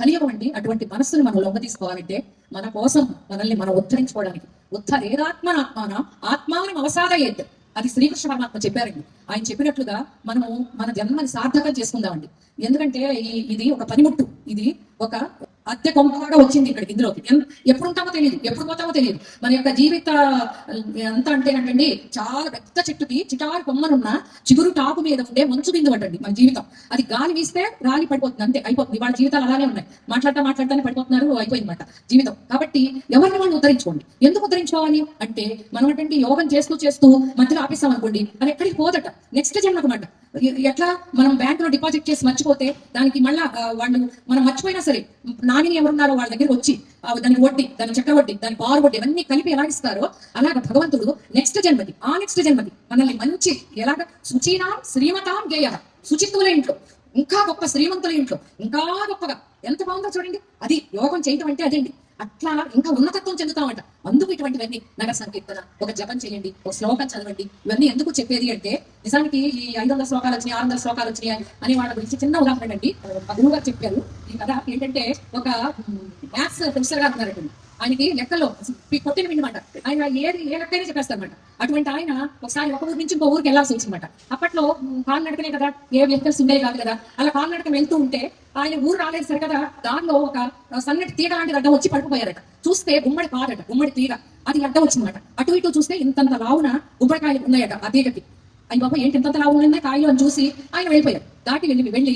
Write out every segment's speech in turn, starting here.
కలియవండి అటువంటి మనస్సును మనం లొంగ తీసుకోవాలంటే మన కోసం మనల్ని మనం ఉద్ధరించుకోవడానికి. ఉద్ధరేదాత్మన ఆత్మాన ఆత్మానం అవసాదయ్యేది అది శ్రీకృష్ణ పరమాత్మ చెప్పారండి. ఆయన చెప్పినట్లుగా మనము మన జన్మని సార్థకం చేసుకుందామండి. ఎందుకంటే ఈ- ఇది ఒక పనిముట్టు. ఇది ఒక అద్దె కొంపలాగా వచ్చింది ఇక్కడికి ఇందులోకి. ఎప్పుడు ఉంటామో తెలియదు. ఎప్పుడు పోతామో తెలియదు. మన యొక్క జీవిత ఎంత అంటే అంటండి చాలా పెద్ద చెట్టుకి చిటారు కొమ్మనున్న చిగురు టాపు మీద ఉండే మంచు బిందు అంటండి మన జీవితం. అది గాలి వీస్తే రాలి పడిపోతుంది అంతే అయిపోతుంది. వాళ్ళ జీవితాలు అలానే ఉన్నాయి. మాట్లాడతా మాట్లాడతానే పడిపోతున్నారు అయిపోయిందన్నమాట జీవితం. కాబట్టి ఎవరిని వాళ్ళు ఉద్ధరించుకోండి. ఎందుకు ఉద్ధరించుకోవాలి? అంటే మనం అంటే యోగం చేస్తూ చేస్తూ మధ్యలో ఆపేస్తాం అనుకోండి అది ఎక్కడికి పోదట. నెక్స్ట్ జన్మకు మాట. ఎట్లా మనం బ్యాంక్లో డిపాజిట్ చేసి మర్చిపోతే దానికి మళ్ళా వాళ్ళు మనం మర్చిపోయినా సరే నామిని ఎవరున్నారో వాళ్ళ దగ్గర వచ్చి ఆ, దానికి వడ్డీ దాని చక్ర వడ్డీ దాని పారు వడ్డీ అన్ని కలిపి ఎలా ఇస్తారో అలాగ భగవంతుడు నెక్స్ట్ జన్మకి ఆ నెక్స్ట్ జన్మకి మనల్ని మంచి ఎలాగ శుచీనాం శ్రీమతాం గేయ శుచిత్వుల ఇంట్లో ఇంకా గొప్ప శ్రీమంతుల ఇంట్లో ఇంకా గొప్పగా. ఎంత బాగుందో చూడండి. అది యోగం చేయటం అంటే అదేంటి? అట్లా ఇంకా ఉన్నతత్వం చెందుతామంట. అందుకు ఇటువంటివన్నీ నగర సంకీర్తన ఒక జపం చేయండి ఒక శ్లోకం చదవండి. ఇవన్నీ ఎందుకు చెప్పేది అంటే నిజానికి ఈ ఐదు వందల శ్లోకాలు వచ్చినాయి ఆరు వందల శ్లోకాలు వచ్చినాయి అని వాళ్ళ గురించి చిన్న ఉదాహరణ అండి గురువు గారు చెప్పారు. ఈ కథ ఏంటంటే ఒక మ్యాథ్స్ ప్రొఫెసర్ గారు ఉన్నారండి ఆయనకి లెక్కలో పి- కొట్టిన వినమాట ఆయన ఏది ఏ లెక్కైనా చెప్పేస్తారనమాట అటువంటి ఆయన ఒకసారి ఒక ఊరు నుంచి ఇంకో ఊరికి వెళ్ళాల్సి వచ్చిందన్నమాట. అప్పట్లో మ్, కాలినడకనే కదా ఏ వెహికల్స్ ఉండేవి కాదు కదా. అలా కాలినడక వెళ్తూ ఉంటే ఆయన ఊరు రాలేదు సరే కదా దానిలో ఒక సన్నటి తీగ లాంటి అడ్డం వచ్చి పడిపోయారట. చూస్తే గుమ్మడి కాదట గుమ్మడి తీగ. అది అడ్డం వచ్చిందన్నమాట. అటు ఇటు చూస్తే ఇంతంత లావున గుమ్మడికాయలు ఉన్నాయట ఆ తీగకి. అయ్యి బాబా ఏంటి ఇంతంత లావు ఉన్నాయి? కాయలు అని చూసి ఆయన వెళ్ళిపోయారు. దాటి వెళ్ళి వెళ్ళి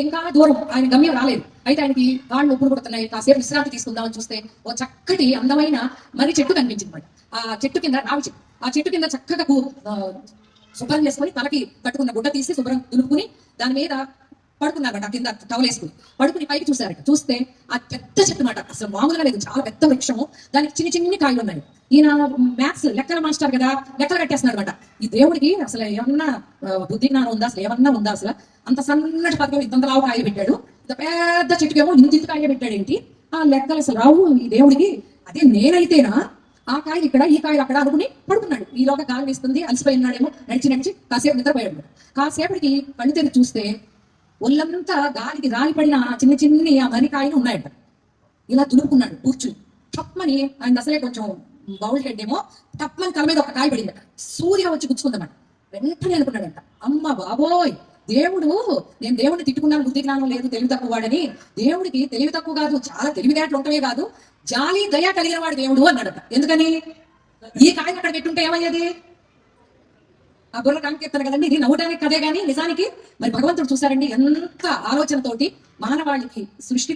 ఇంకా దూరం ఆయన గమ్యం రాలేదు. అయితే ఆయనకి కాళ్ళు నొప్పులు కొడుతున్నాయి కాసేపు విశ్రాంతి తీసుకుందామని చూస్తే ఓ చక్కటి అందమైన మరి చెట్టు కనిపించింది ఆ చెట్టు కింద రావి చెట్టు ఆ చెట్టు కింద చక్కగా శుభ్రం చేసుకొని తలకి కట్టుకున్న గుడ్డ తీసి శుభ్రం దులుపుకుని దాని మీద పడుకున్నారట కింద టవలేసుకుని పడుకుని పైకి చూసారట చూస్తే ఆ పెద్ద చెట్టు మాట. అసలు మామూలుగా లేదు. చాలా పెద్ద వృక్షము. దానికి చిన్ని చిన్ని కాయలు ఉన్నాయి ఈయన మ్యాథ్స్ లెక్కల మాస్టర్ కదా లెక్కలు కట్టేస్తున్నాడు అనమాట. ఈ దేవుడికి అసలు ఏమన్నా బుద్ధి జ్ఞానం ఉందా అసలు? ఏమన్నా ఉందా అసలు? అంత సన్నటి పథకం ఇంత రావు కాయ పెట్టాడు ఇంత పెద్ద చెట్టుకేమో ఇంత ఇంత కాయ పెట్టాడు ఏంటి? ఆ లెక్కలు అసలు రావు. ఈ దేవుడికి అదే నేనైతేనా? ఆ కాయ ఇక్కడ ఈ కాయ అక్కడ అనుకుని పడుకున్నాడు. ఈలోగా గాలి వేస్తుంది అలసిపోయి ఉన్నాడేమో నడిచి నడిచి కాసేపు నిద్రపోయాడు. కాసేపటికి కళ్ళు తెరిచి చూస్తే ఒళ్ళంతా గాలికి రాలిపడిన చిన్న చిన్ని ఆ మరికాయలు ఉన్నాయట. ఇలా తులుపుకున్నాడు కూర్చుని. టప్మని ఆయన అసలే కొంచెం బౌల్ హెడ్ ఏమో టప్మని తల మీద ఒక కాయ పడిందట సూర్య వచ్చి గుచ్చుకుందమాట వెంటనే అనుకున్నాడంట అమ్మ బాబోయ్ దేవుడు నేను దేవుడిని తిట్టుకున్నాను బుద్ధి జ్ఞానం లేదు తెలివి తక్కువ వాడని. దేవుడికి తెలివి తక్కువ కాదు చాలా తెలివితేటలు ఉంటవే కాదు జాలి దయ కలిగిన వాడు దేవుడు అన్నాడట. ఎందుకని? ఈ కాయ అక్కడ పెట్టుంటే ఏమయ్యేది? ఆ బుర్ర కాంకెత్తారు కదండి ఇది నవ్వడానికి కదే కానీ నిజానికి మరి భగవంతుడు చూసారండి ఎంత ఆలోచనతోటి మానవాళికి సృష్టి